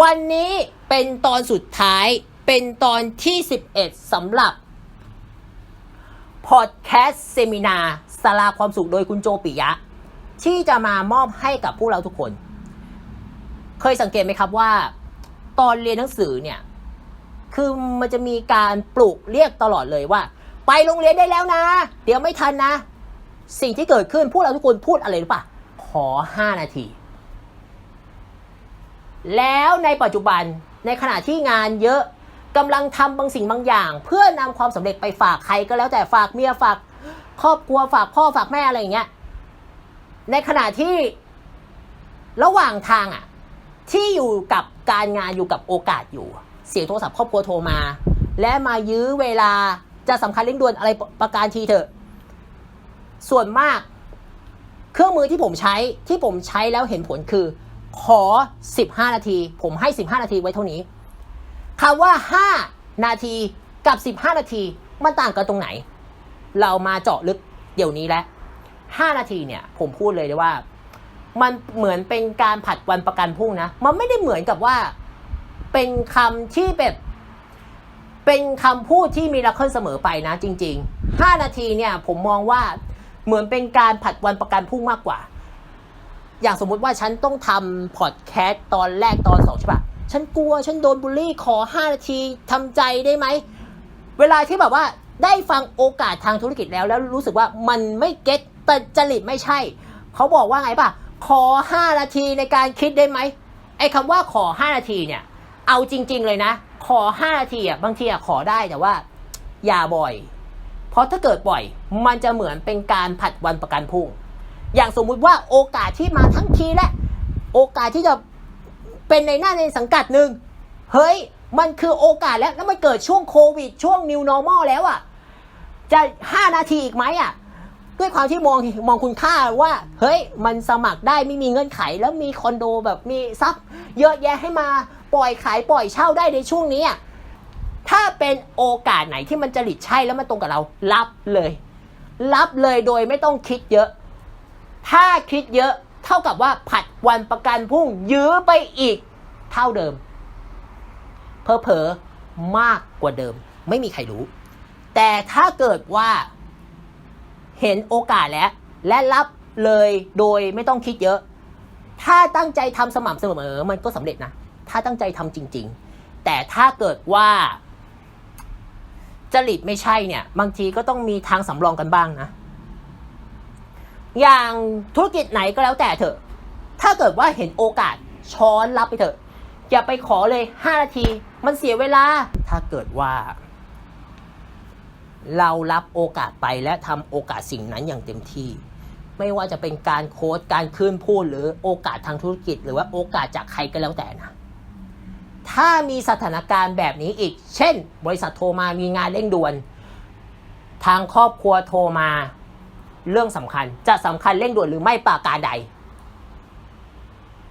วันนี้เป็นตอนสุดท้ายเป็นตอนที่ 11สำหรับพอดแคสต์เซมินาสาราความสุขโดยคุณโจปิยะ ที่จะมามอบให้กับพวกเราทุกคน เคยสังเกตไหมครับว่า ตอนเรียนหนังสือเนี่ย คือมันจะมีการปลุกเรียกตลอดเลยว่า ไปโรงเรียนได้แล้วนะ เดี๋ยวไม่ทันนะ สิ่งที่เกิดขึ้นพวกเราทุกคนพูดอะไรหรือปะขอ 5 นาที แล้วในปัจจุบันในขณะที่งานเยอะกำลังทำบางสิ่งบางอย่าง เพื่อนำความสำเร็จไปฝากใครก็แล้วแต่ฝากเมียฝากครอบครัวฝากพ่อฝากแม่อะไรอย่างเงี้ยในขณะที่ระหว่างทางอะที่อยู่กับการงานอยู่กับโอกาสอยู่ เสียงโทรศัพท์ครอบครัวโทรมา และมายื้อเวลาจะสำคัญเร่งด่วนอะไรประการทีเถอะ ส่วนมาก เครื่องมือที่ผมใช้ที่ผมใช้แล้วเห็นผลคือ ขอ 15 นาที ผมให้ 15 นาทีไว้เท่านี้คำว่า 5 นาทีกับ 15 นาทีมันต่างกันตรงไหน เรามาเจาะลึกเดี๋ยวนี้แล้ว5นาทีเนี่ยผมพูดเลยเลยว่า มันเหมือนเป็นการผัดวันประกันพรุ่งนะ มันไม่ได้เหมือนกับว่าเป็นคำที่แบบเป็นคำพูดที่มีรักเคิลเสมอไปนะจริง ๆ 5 นาทีเนี่ยผมมองว่าเหมือนเป็นการผัดวันประกันพรุ่งมากกว่า อย่างสมมุติว่าฉันต้องทำพอดแคสต์ตอนแรกตอนสองใช่ปะฉันกลัวฉันโดนบูลลี่ขอ 5 นาทีทำใจได้ไหม เวลาที่แบบว่าได้ฟังโอกาสทางธุรกิจแล้วแล้วรู้สึกว่ามันไม่เก็ตแต่จริตไม่ใช่ เขาบอกว่าไงป่ะ ขอ 5 นาทีในการคิดได้ไหมไอ้คำว่าขอ 5 นาทีเนี่ย เอาจริง ๆ เลยนะ ขอ 5 นาทีอะบางทีอะขอได้แต่ว่า อย่าบ่อย เพราะถ้าเกิดบ่อย มันจะเหมือนเป็นการผัดวันประกันพรุ่ง อย่างสมมุติว่าโอกาสที่มาทั้งทีและ โอกาสที่จะเป็นในหน้าในสังกัดหนึ่งเฮ้ย มันคือโอกาสแล้วแล้วมันเกิดช่วงโควิด ช่วง new normal แล้วอะ่ะ จะ 5 นาทีอีกไหมอะ่ะ ด้วยความที่มองมองคุณค่าว่า เฮ้ย มันสมัครได้ไม่มีเงื่อนไข แล้วมีคอนโดแบบมีทรัพย์ เยอะแยะให้มาปล่อยขายปล่อยเช่าได้ในช่วงนี้อะถ้าเป็นโอกาสไหนที่มันจริตใช่แล้วมันตรงกับเรา รับเลย รับเลยโดยไม่ต้องคิดเยอะ ถ้าคิดเยอะเท่ากับว่าผัดวันประกันพรุ่งยื้อไปอีกเท่าเดิม เพอเพอมากกว่าเดิม ไม่มีใครรู้ แต่ถ้าเกิดว่า เห็นโอกาสแล้ว และรับเลยโดยไม่ต้องคิดเยอะ ถ้าตั้งใจทำสม่ำเสมอมันก็สำเร็จนะ ถ้าตั้งใจทำจริง ๆ แต่ถ้าเกิดว่าจริตไม่ใช่เนี่ย บางทีก็ต้องมีทางสำรองกันบ้างนะ อย่างธุรกิจไหนก็แล้วแต่เถอะ ถ้าเกิดว่าเห็นโอกาสช้อนรับไปเถอะ อย่าไปขอเลย 5 นาที มันเสียเวลา ถ้าเกิดว่า เรารับโอกาสไปและทำโอกาสสิ่งนั้นอย่างเต็มที่ ไม่ว่าจะเป็นการโค้ดการคืนพูดหรือโอกาสทางธุรกิจ หรือว่าโอกาสจากใครก็แล้วแต่นะ ถ้ามีสถานการณ์แบบนี้อีก เช่น บริษัทโทรมามีงานเร่งด่วน ทางครอบครัวโทรมา เรื่องสำคัญจะสำคัญเร่งด่วนหรือไม่ประการใด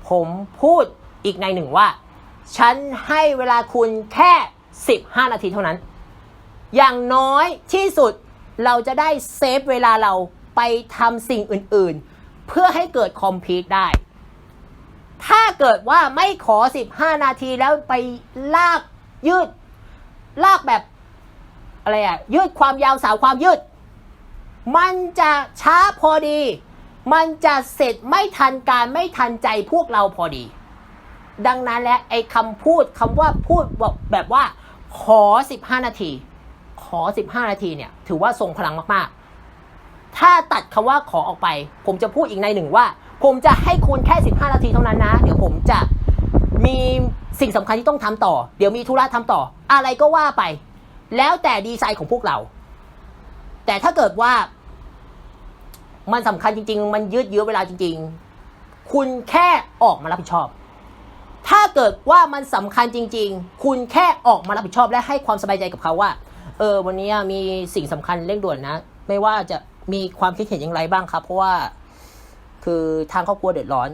ผมพูดอีกในหนึ่งว่า ฉันให้เวลาคุณแค่ 15 นาทีเท่านั้น อย่างน้อยที่สุดเราจะได้เซฟเวลาเราไปทำสิ่งอื่นๆ เพื่อให้เกิดคอมพิวได้ ถ้าเกิดว่าไม่ขอ 15 นาทีแล้วไปลากยืด ลากแบบอะไรอะยืดความยาวสาวความยืด มันจะช้าพอดี มันจะเสร็จไม่ทันการไม่ทันใจพวกเราพอดี ดังนั้นและไอ้คำพูดคำว่าพูดบอกแบบว่า ขอ 15 นาที ขอ 15 นาทีเนี่ย ถือว่าทรงพลังมากๆ ถ้าตัดคำว่าขอออกไป ผมจะพูดอีกในหนึ่งว่า ผมจะให้คุณแค่ 15 นาทีเท่านั้นนะ เดี๋ยวผมจะมีสิ่งสำคัญที่ต้องทำต่อ เดี๋ยวมีธุระทำต่อ อะไรก็ว่าไป แล้วแต่ดีไซน์ของพวกเรา แต่ถ้าเกิดว่า มันสำคัญจริง ๆ มันยืดเยื้อเวลาจริง ๆ คุณแค่ออกมารับผิดชอบ ถ้าเกิดว่ามันสำคัญจริง ๆ คุณแค่ออกมารับผิดชอบและให้ความสบายใจกับเขาว่า เออ วันนี้มีสิ่งสำคัญเร่งด่วนนะ ไม่ว่าจะมีความคิดเห็นอย่างไรบ้างครับ เพราะว่าคือทางครอบครัวเดือดร้อน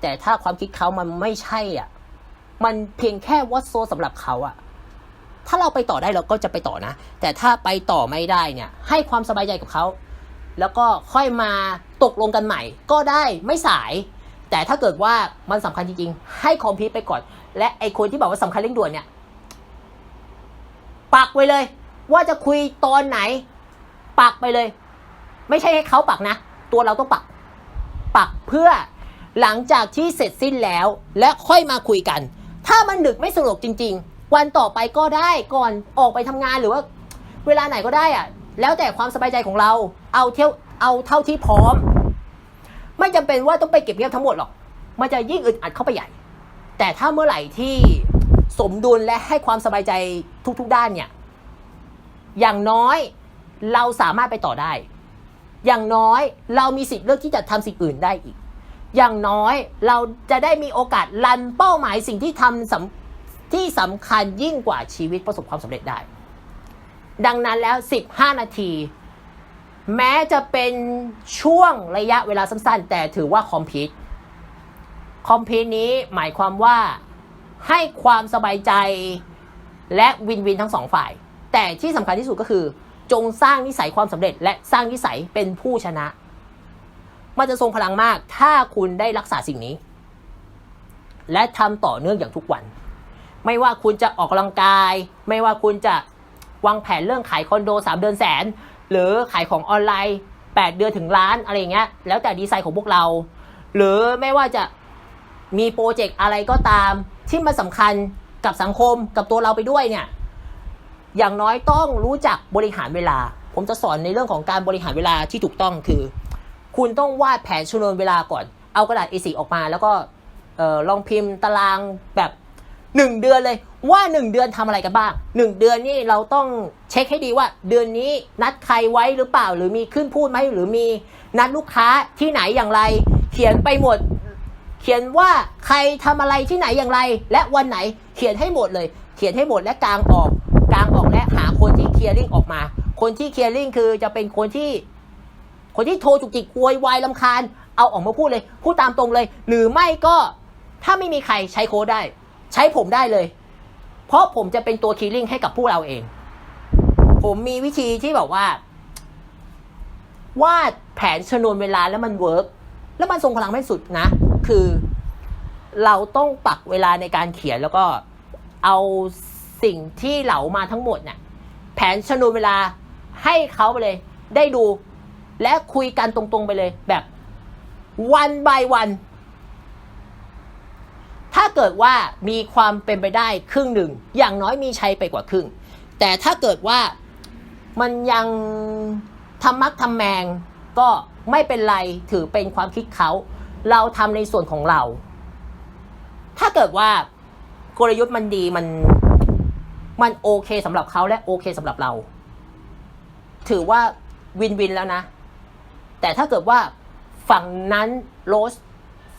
แต่ถ้าความคิดเขามันไม่ใช่อะ มันเพียงแค่วัดโซสำหรับเขาอะ ถ้าเราไปต่อได้เราก็จะไปต่อนะ แต่ถ้าไปต่อไม่ได้เนี่ยให้ความสบายใจกับเขา แล้วก็ค่อยมาตกลงกันใหม่ ก็ได้ไม่สาย แต่ถ้าเกิดว่ามันสำคัญจริงๆ ให้คอมพิวไปก่อน และไอคนที่บอกว่าสำคัญเร่งด่วนเนี่ยปักไว้เลย ว่าจะคุยตอนไหน ปักไปเลย ไม่ใช่ให้เขาปักนะ ตัวเราต้องปัก ปักเพื่อหลังจากที่เสร็จสิ้นแล้ว และค่อยมาคุยกัน ถ้ามันดึกไม่สะดวกจริง ๆ วันต่อไปก็ได้ก่อนออกไปทำงานหรือว่า เวลาไหนก็ได้อะแล้วแต่ความสบายใจของเรา เอาเที่ยวเอาเท่าที่พร้อม ไม่จำเป็นว่าต้องไปเก็บเงียบทั้งหมดหรอก มันจะยิ่งอึดอัดเข้าไปใหญ่ แต่ถ้าเมื่อไหร่ที่สมดุลและให้ความสบายใจทุก ๆ ด้านเนี่ย อย่างน้อยเราสามารถไปต่อได้ อย่างน้อยเรามีสิทธิ์เลือกที่จะทำสิ่งอื่นได้อีก อย่างน้อยเราจะได้มีโอกาสลันเป้าหมายสิ่งที่ทำสำ ที่สำคัญยิ่งกว่าชีวิตประสบความสำเร็จได้ ดังนั้นแล้ว 15 นาที แม้จะเป็นช่วงระยะเวลาสั้นๆ แต่ถือว่าคอมพิวคอมพิวนี้หมายความว่าให้ความสบายใจและวินวินทั้งสองฝ่าย แต่ที่สำคัญที่สุดก็คือ จงสร้างนิสัยความสำเร็จ และสร้างนิสัยเป็นผู้ชนะ มันจะทรงพลังมากถ้าคุณได้รักษาสิ่งนี้ และทำต่อเนื่องอย่างทุกวัน ไม่ว่าคุณจะออกกำลังกาย ไม่ว่าคุณจะวางแผนเรื่องขายคอนโด 3 เดือนแสน หรือขายของออนไลน์ 8 เดือนถึงล้านอะไรอย่างเงี้ยแล้วแต่ดีไซน์ของพวกเรา หรือไม่ว่าจะมีโปรเจกต์อะไรก็ตาม ที่มันสำคัญกับสังคมกับตัวเราไปด้วยเนี่ยอย่างน้อยต้องรู้จักบริหารเวลา ผมจะสอนในเรื่องของการบริหารเวลาที่ถูกต้องคือ คุณต้องวาดแผนชนวนเวลาก่อน เอากระดาษ A4 ออกมา แล้วก็ออลองพิมพ์ตารางแบบ หนึ่งเดือนเลยว่าหนึ่งเดือนทำอะไรกันบ้างหนึ่งเดือนนี่เราต้องเช็คให้ดีว่า เดือนนี้นัดใครไว้หรือเปล่า หรือมีขึ้นพูดไหมหรือมีนัดลูกค้าที่ไหนอย่างไร เขียนไปหมด เขียนว่าใครทำอะไรที่ไหนอย่างไร และวันไหนเขียนให้หมดเลย เขียนให้หมดและกลางออกกลางออกและหาคนที่เคลียร์ลิงออกมา คนที่เคลียร์ลิงคือจะเป็นคนที่ คนที่โทรจุกจิกโวย วายลำคาญ เอาออกมาพูดเลย พูดตามตรงเลย หรือไม่ก็ถ้าไม่มีใครใช้โค้ดได้ ใช้ผมได้เลย เพราะผมจะเป็นตัวคีลิ่งให้กับผู้เราเอง ผมมีวิธีที่แบบว่า วาดแผนชนวนเวลาแล้วมันเวิร์กแล้วมันทรงพลังไม่สุดนะ คือเราต้องปักเวลาในการเขียนแล้วก็เอาสิ่งที่เหลามาทั้งหมดเนี่ยแผนชนวนเวลาให้เขาไปเลย ได้ดูและคุยกันตรงๆไปเลยแบบวันบายวัน ถ้าเกิดว่ามีความเป็นไปได้ครึ่งหนึ่ง อย่างน้อยมีชัยไปกว่าครึ่ง แต่ถ้าเกิดว่ามันยังทำมักทำแมงก็ไม่เป็นไรถือเป็นความคิดเขา เราทำในส่วนของเรา ถ้าเกิดว่ากลยุทธ์มันดีมันมันโอเคสำหรับเขาและโอเคสำหรับเรา ถือว่าวินวินแล้วนะ แต่ถ้าเกิดว่าฝั่งนั้นโรส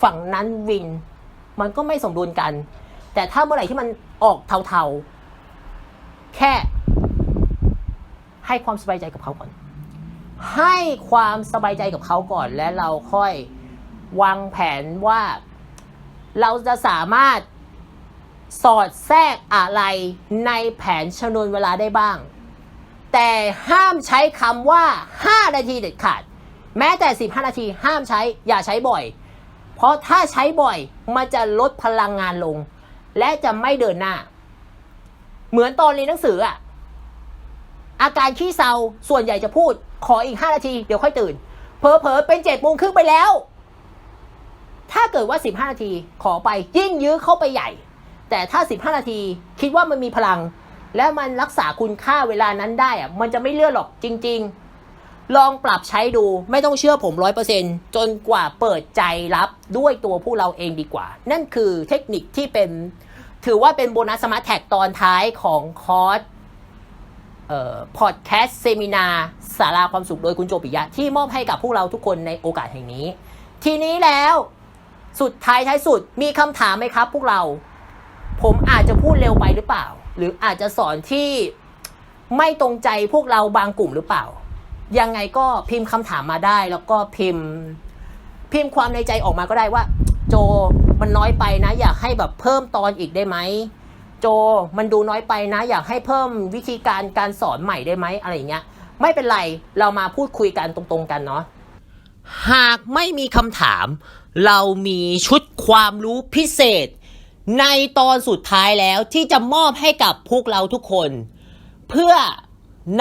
ฝั่งนั้นวิน มันก็ไม่สมดุลกัน แต่ถ้าเมื่อไหร่ที่มันออกเทาๆ แค่ ให้ความสบายใจกับเขาก่อน ให้ความสบายใจกับเขาก่อน และเราค่อยวางแผนว่า เราจะสามารถสอดแทรกอะไรในแผนชนวนเวลาได้บ้าง แต่ห้ามใช้คำว่า 5 นาทีเด็ดขาด แม้แต่ 15 นาทีห้ามใช้อย่าใช้บ่อย เพราะถ้าใช้บ่อยมันจะลดพลังงานลง และจะไม่เดินหน้า เหมือนตอนเรียนหนังสืออะอาการขี้เศร้าส่วนใหญ่จะพูด ขออีก5นาทีเดี๋ยวค่อยตื่นเพอเพอเป็น7จ็ดโมงครึ่งไปแล้ว ถ้าเกิดว่า15นาทีขอไปยิ่งยื้อเข้าไปใหญ่ แต่ถ้า15นาทีคิดว่ามันมีพลัง และมันรักษาคุณค่าเวลานั้นได้อะมันจะไม่เลื่อนหรอกจริง ๆ ลองปรับใช้ดูไม่ต้องเชื่อผมร้อยเปอร์เซ็นจนกว่าเปิดใจรับด้วยตัวผู้เราเองดีกว่า นั่นคือเทคนิคที่เป็น ถือว่าเป็นโบนัสสมาร์ทแท็กตอนท้ายของคอร์สเอ่อพอดแคสต์เซมินาสาราความสุขโดยคุณโจปิยะ ที่มอบให้กับพวกเราทุกคนในโอกาสแห่งนี้ ทีนี้แล้วสุดท้ายท้ายสุดมีคำถามไหมครับ พวกเรา ผมอาจจะพูดเร็วไปหรือเปล่า หรืออาจจะสอนที่ไม่ตรงใจพวกเราบางกลุ่มหรือเปล่า ยังไงก็พิมพ์คำถามมาได้ แล้วก็พิมพ์ พิมพ์ความในใจออกมาก็ได้ว่า โจมันน้อยไปนะ อยากให้แบบเพิ่มตอนอีกได้ไหมโจมันดูน้อยไปนะ อยากให้เพิ่มวิธีการการสอนใหม่ได้ไหมอะไรอย่างเงี้ย ไม่เป็นไรเรามาพูดคุยกันตรงๆกันเนาะหากไม่มีคำถาม เรามีชุดความรู้พิเศษ ในตอนสุดท้ายแล้วที่จะมอบให้กับพวกเราทุกคน เพื่อ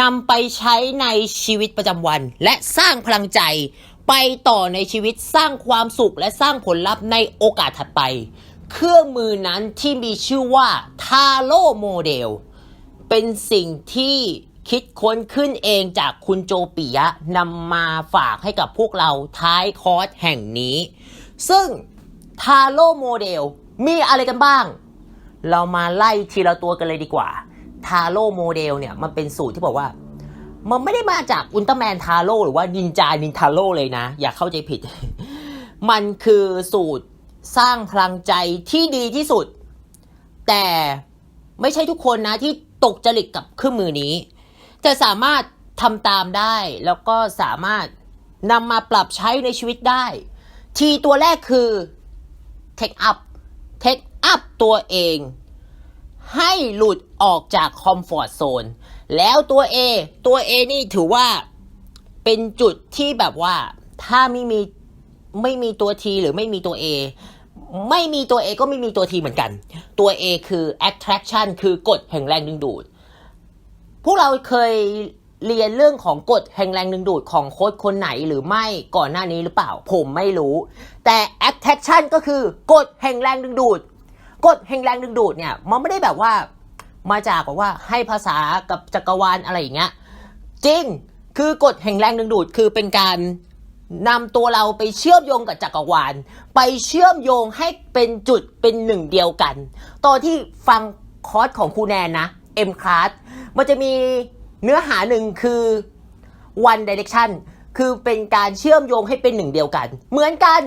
นำไปใช้ในชีวิตประจำวัน และสร้างพลังใจไปต่อในชีวิตสร้างความสุขและสร้างผลลัพธ์ในโอกาสถัดไป เครื่องมือนั้นที่มีชื่อว่าทาโ o โมเดลเป็นสิ่งที่คิดค้นขึ้นเองจากคุณโจปิยะนำมาฝากให้กับพวกเราท้ายคอร์สแห่งนี้ ซึ่งทาโ o โมเดลมีอะไรกันบ้าง เรามาไล่ทีละตัวกันเลยดีกว่า ทาโ o โมเดลเนี่ยมันเป็นสูตรที่บอกว่า มันไม่ได้มาจากอุลตร้าแมนทาโร่หรือว่านินจานินทาโร่เลยนะ อย่าเข้าใจผิด มันคือสูตรสร้างพลังใจที่ดีที่สุด แต่ไม่ใช่ทุกคนนะที่ตกจริตกับเครื่องมือนี้ แต่สามารถทำตามได้แล้วก็สามารถนำมาปรับใช้ในชีวิตได้ ทีตัวแรกคือ take up take up ตัวเอง ให้หลุดออกจากคอมฟอร์ z โซนแล้วตัว A ตัว A นี่ถือว่าเป็นจุดที่แบบว่าถ้าไม่มีไม่มีตัว T หรือไม่มีตัว A ไม่มีตัว A ก็ไม่มีตัว T เหมือนกัน ตัว A คือ attraction คือกฎแห่งแรงดึงดูด พวกเราเคยเรียนเรื่องของกฎแห่งแรงดึงดูดของโค้ชคนไหนหรือไม่ก่อนหน้านี้หรือเปล่า ผมไม่รู้ แต่ attraction ก็คือกฎแห่งแรงดึงดูด กฎแห่งแรงดึงดูดเนี่ยมันไม่ได้แบบว่ามาจากแบบว่าให้ภาษากับจักรวาลอะไรอย่างเงี้ยจริงคือกฎแห่งแรงดึงดูดคือเป็นการนำตัวเราไปเชื่อมโยงกับจักรวาล ไปเชื่อมโยงให้เป็นจุดเป็นหนึ่งเดียวกัน ตอนที่ฟังคอร์สของครูแนนนะ M class มันจะมีเนื้อหาหนึ่งคือ one direction คือเป็นการเชื่อมโยงให้เป็นหนึ่งเดียวกัน เหมือนกัน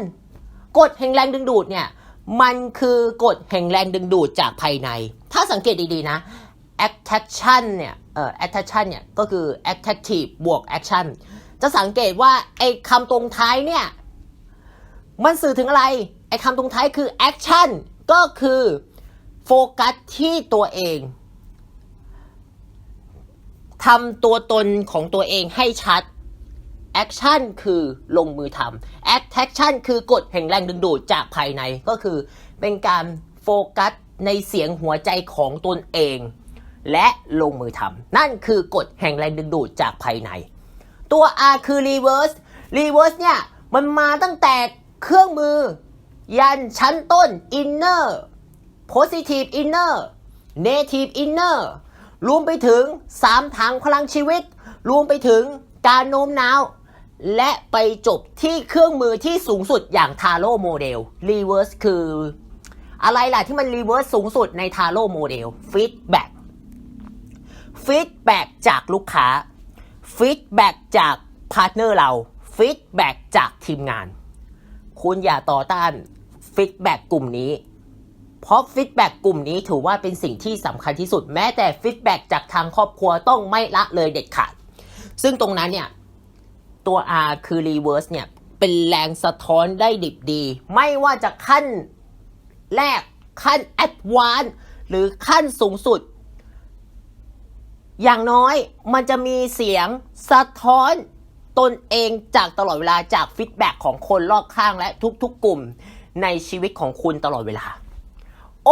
กฎแห่งแรงดึงดูดเนี่ย มันคือกฎแห่งแรงดึงดูดจากภายใน ถ้าสังเกตดีๆนะ attraction เนี่ยเอ่อ attraction เนี่ยก็คือ attractive บวก action จะสังเกตว่าไอ้คำตรงท้ายเนี่ยมันสื่อถึงอะไร ไอ้คำตรงท้ายคือ action ก็คือโฟกัสที่ตัวเองทำตัวตนของตัวเองให้ชัด action คือลงมือทำ attraction คือกฎแห่งแรงดึงดูดจากภายในก็คือ เป็นการโฟกัสในเสียงหัวใจของตนเอง และลงมือทำนั่นคือกฎแห่งแรงดึงดูดจากภายใน ตัว R คือ reverse reverse เนี่ย มันมาตั้งแต่เครื่องมือ ยันชั้นต้น inner positive inner native inner รวมไปถึง3ถังพลังชีวิต รวมไปถึงการโน้มน้าว และไปจบที่เครื่องมือที่สูงสุดอย่างทาโร่โมเดล reverse คือ อะไรล่ะที่มัน reverse สูงสุดในทาโร่โมเดล feedback feedback จากลูกค้า feedback จากพาร์ทเนอร์เรา feedback จากทีมงาน คุณอย่าต่อต้าน feedback กลุ่มนี้ เพราะ feedback กลุ่มนี้ถือว่าเป็นสิ่งที่สำคัญที่สุด แม้แต่ feedback จากทางครอบครัวต้องไม่ละเลยเด็ดขาด ซึ่งตรงนั้นเนี่ย ตัว R คือ reverse เนี่ย เป็นแรงสะท้อนได้ดิบดี ไม่ว่าจะขั้นแรกขั้น advance หรือขั้นสูงสุด อย่างน้อยมันจะมีเสียงสะท้อนตนเองจากตลอดเวลาจากฟีดแบ็กของคนรอบข้างและทุกๆกลุ่มในชีวิตของคุณตลอดเวลา โอ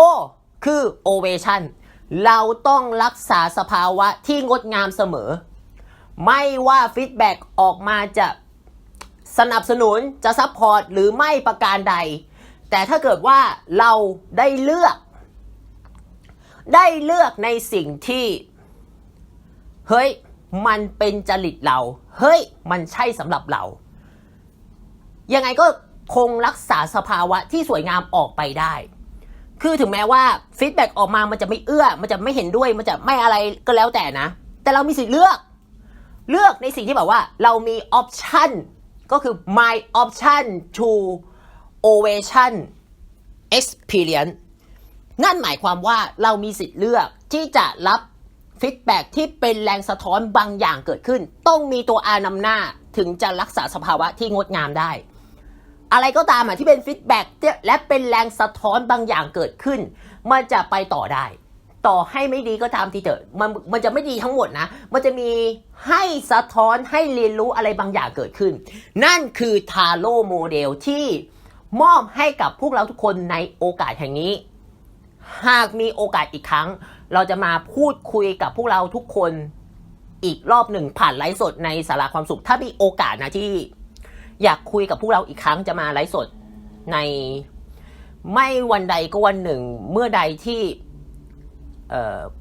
คือ ovation เราต้องรักษาสภาวะที่งดงามเสมอ ไม่ว่าฟีดแบ็กออกมาจะสนับสนุนจะซัพพอร์ตหรือไม่ประการใด แต่ถ้าเกิดว่าเราได้เลือก ได้เลือกในสิ่งที่ เฮ้ย มันเป็นจริตเรา เฮ้ย มันใช่สำหรับเรา ยังไงก็คงรักษาสภาวะที่สวยงามออกไปได้ คือถึงแม้ว่าฟีดแบ็กออกมามันจะไม่เอื้อ มันจะไม่เห็นด้วย มันจะไม่อะไรก็แล้วแต่นะ แต่เรามีสิทธิ์เลือก เลือกในสิ่งที่แบบว่าเรามีออปชันก็คือ my option to ovation experience นั่นหมายความว่าเรามีสิทธิ์เลือกที่จะรับฟีดแบ็กที่เป็นแรงสะท้อนบางอย่างเกิดขึ้น ต้องมีตัว R นำหน้าถึงจะรักษาสภาวะที่งดงามได้ อะไรก็ตามอะที่เป็นฟีดแบ็กและเป็นแรงสะท้อนบางอย่างเกิดขึ้น มันจะไปต่อได้ ต่อให้ไม่ดีก็ตามทีเถอะมันมันจะไม่ดีทั้งหมดนะ มันจะมีให้สะท้อนให้เรียนรู้อะไรบางอย่างเกิดขึ้น นั่นคือทาโร่โมเดลที่มอบให้กับพวกเราทุกคนในโอกาสแห่งนี้ หากมีโอกาสอีกครั้ง เราจะมาพูดคุยกับพวกเราทุกคนอีกรอบหนึ่งผ่านไลฟ์สดในสาราความสุข ถ้ามีโอกาสนะที่อยากคุยกับพวกเราอีกครั้งจะมาไลฟ์สดในไม่วันใดก็วันหนึ่ง เมื่อใดที่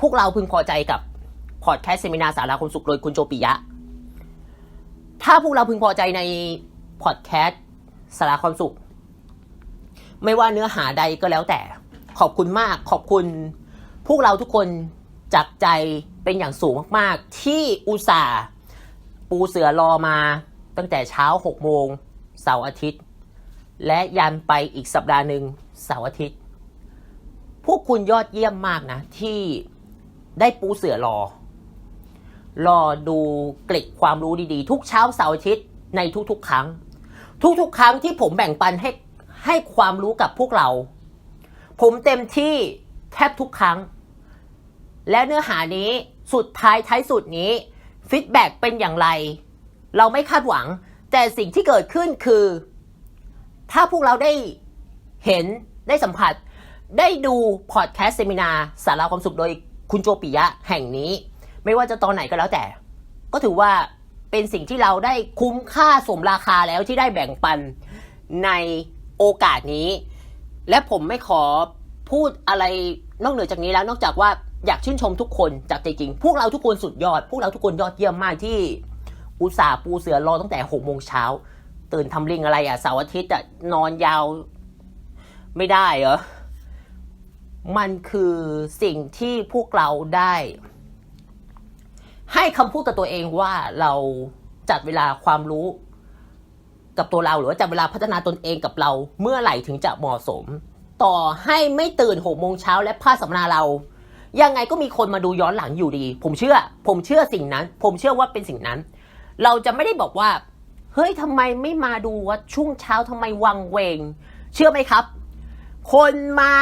พวกเราพึงพอใจกับพอดแคสต์เซมินาสาราความสุขโดยคุณโจปิยะ ถ้าพวกเราพึงพอใจในพอดแคสต์สาราความสุข ไม่ว่าเนื้อหาใดก็แล้วแต่ ขอบคุณมาก ขอบคุณ พวกเราทุกคนจากใจเป็นอย่างสูงมาก ๆ ที่อุตส่าห์ปูเสือรอมาตั้งแต่เช้า6โมงเสาร์อาทิตย์ และยันไปอีกสัปดาห์หนึ่งเสาร์อาทิตย์ พวกคุณยอดเยี่ยมมากนะ ที่ได้ปูเสือรอ รอดูเกร็ดความรู้ดีๆ ทุกเช้าเสาร์อาทิตย์ในทุกๆ ครั้ง ทุกๆ ครั้งที่ผมแบ่งปันให้ให้ความรู้กับพวกเรา ผมเต็มที่แทบทุกครั้ง และเนื้อหานี้สุดท้ายท้ายสุดนี้ฟีดแบ็กเป็นอย่างไร เราไม่คาดหวัง แต่สิ่งที่เกิดขึ้นคือ ถ้าพวกเราได้เห็นได้สัมผัส ได้ดูพอดแคสต์เซมินาสาระความสุขโดยคุณโจปิยะแห่งนี้ ไม่ว่าจะตอนไหนก็แล้วแต่ ก็ถือว่าเป็นสิ่งที่เราได้คุ้มค่าสมราคาแล้วที่ได้แบ่งปันในโอกาสนี้ และผมไม่ขอพูดอะไรนอกเหนือจากนี้แล้วนอกจากว่าอยากชื่นชมทุกคนจากใจจริง พวกเราทุกคนสุดยอด พวกเราทุกคนยอดเยี่ยมมากที่อุตส่าห์ปูเสือรอตั้งแต่หกโมงเช้าตื่นทำลิงอะไรอะเสาร์อาทิตย์อะนอนยาว ไม่ได้เหรอ มันคือสิ่งที่พวกเราได้ ให้คำพูดกับตัวเองว่าเราจัดเวลาความรู้กับตัวเราหรือว่าจัดเวลาพัฒนาตนเองกับเราเมื่อไหร่ถึงจะเหมาะสม ต่อให้ไม่ตื่นหกโมงเช้าและพลาดสัมมนาเรา ยังไงก็มีคนมาดูย้อนหลังอยู่ดี ผมเชื่อ ผมเชื่อสิ่งนั้น ผมเชื่อว่าเป็นสิ่งนั้น เราจะไม่ได้บอกว่า เฮ้ยทำไมไม่มาดูว่าช่วงเช้าทำไมวังเวง เชื่อไหมครับ คนมา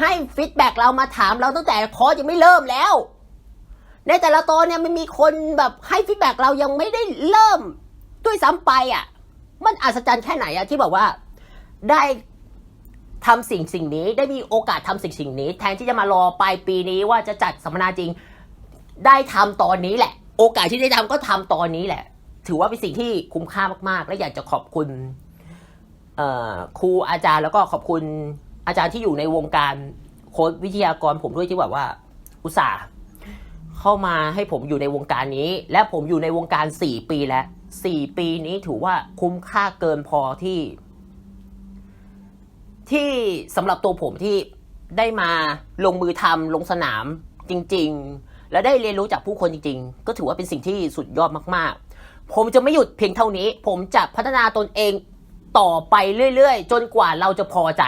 ให้ฟีดแบ็กเรามาถามเราตั้งแต่คอยังไม่เริ่มแล้ว ในแต่ละตอนเนี่ยมันมีคนแบบให้ฟีดแบ็กเรายังไม่ได้เริ่มด้วยซ้ำไปอะ มันอัศจรรย์แค่ไหนอะที่แบบว่าได้ทำสิ่งสิ่งนี้ได้มีโอกาสทำสิ่งสิ่งนี้ แทนที่จะมารอปลายปีนี้ว่าจะจัดสัมมนาจริง ได้ทำตอนนี้แหละ โอกาสที่ได้ทำก็ทำตอนนี้แหละ ถือว่าเป็นสิ่งที่คุ้มค่ามาก ๆ และอยากจะขอบคุณครูอาจารย์แล้วก็ขอบคุณ อาจารย์ที่อยู่ในวงการโค้ชวิทยากรผมด้วยที่แบบว่า อุตส่าห์เข้ามาให้ผมอยู่ในวงการนี้ และผมอยู่ในวงการสี่ปีแล้วสี่ปีนี้ถือว่าคุ้มค่าเกินพอที่ ที่สำหรับตัวผมที่ได้มาลงมือทำลงสนามจริง ๆ และได้เรียนรู้จากผู้คนจริง ๆ ก็ถือว่าเป็นสิ่งที่สุดยอดมาก ๆ ผมจะไม่หยุดเพียงเท่านี้ ผมจะพัฒนาตนเอง ต่อไปเรื่อยๆ จนกว่าเราจะพอใจ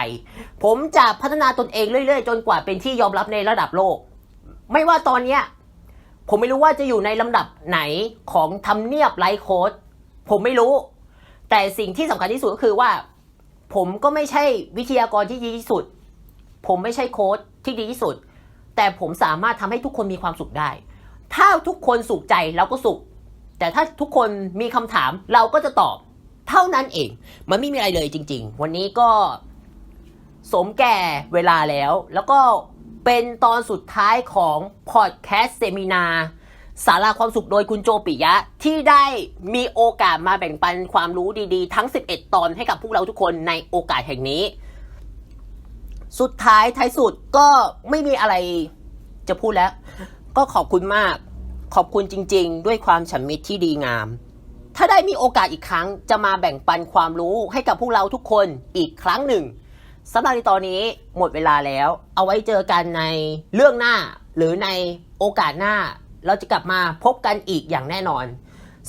ผมจะพัฒนาตนเองเรื่อยๆ จนกว่าเป็นที่ยอมรับในระดับโลก ไม่ว่าตอนเนี้ยผมไม่รู้ว่าจะอยู่ในลำดับไหนของทำเนียบไลฟ์โค้ดผมไม่รู้ แต่สิ่งที่สำคัญที่สุดก็คือว่า ผมก็ไม่ใช่วิทยากรที่ดีที่สุด ผมไม่ใช่โค้ดที่ดีที่สุด แต่ผมสามารถทำให้ทุกคนมีความสุขได้ ถ้าทุกคนสุขใจเราก็สุข แต่ถ้าทุกคนมีคำถามเราก็จะตอบ เท่านั้นเอง มันไม่มีอะไรเลยจริง ๆ วันนี้ก็สมแก่เวลาแล้ว แล้วก็เป็นตอนสุดท้ายของพอดแคสต์เซมินาสาราความสุขโดยคุณโจปิยะ ที่ได้มีโอกาสมาแบ่งปันความรู้ดีๆ ทั้ง 11 ตอนให้กับพวกเราทุกคนในโอกาสแห่งนี้ สุดท้ายท้ายสุดก็ไม่มีอะไรจะพูดแล้ว ก็ขอบคุณมาก ขอบคุณจริง ๆ ด้วยความฉันมิตรที่ดีงาม ถ้าได้มีโอกาสอีกครั้งจะมาแบ่งปันความรู้ให้กับพวกเราทุกคนอีกครั้งหนึ่งสำหรับในตอนนี้หมดเวลาแล้ว เอาไว้เจอกันในเรื่องหน้า หรือในโอกาสหน้า เราจะกลับมาพบกันอีกอย่างแน่นอน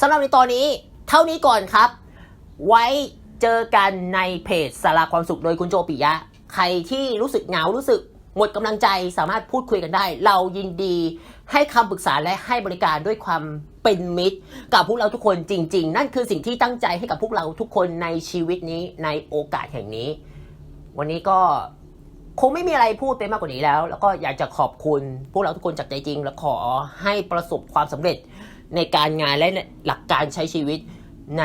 สำหรับในตอนนี้ เท่านี้ก่อนครับ ไว้เจอกันในเพจสาราความสุขโดยคุณโจปิยะ ใครที่รู้สึกเหงารู้สึกหมดกำลังใจสามารถพูดคุยกันได้ เรายินดีให้คำปรึกษาและให้บริการด้วยความ เป็นมิตร กับพวกเราทุกคนจริง ๆ นั่นคือสิ่งที่ตั้งใจให้กับพวกเราทุกคนในชีวิตนี้ในโอกาสแห่งนี้ วันนี้ก็คงไม่มีอะไรพูดไปมากกว่านี้แล้ว แล้วก็อยากจะขอบคุณพวกเราทุกคนจากใจจริง และขอให้ประสบความสำเร็จในการงานและหลักการใช้ชีวิตใน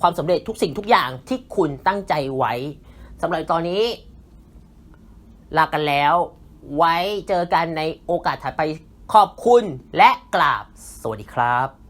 ความสำเร็จทุกสิ่งทุกอย่างที่คุณตั้งใจไว้สำหรับตอนนี้ ลากันแล้ว ไว้เจอกันในโอกาสถัดไป ขอบคุณและกราบ สวัสดีครับ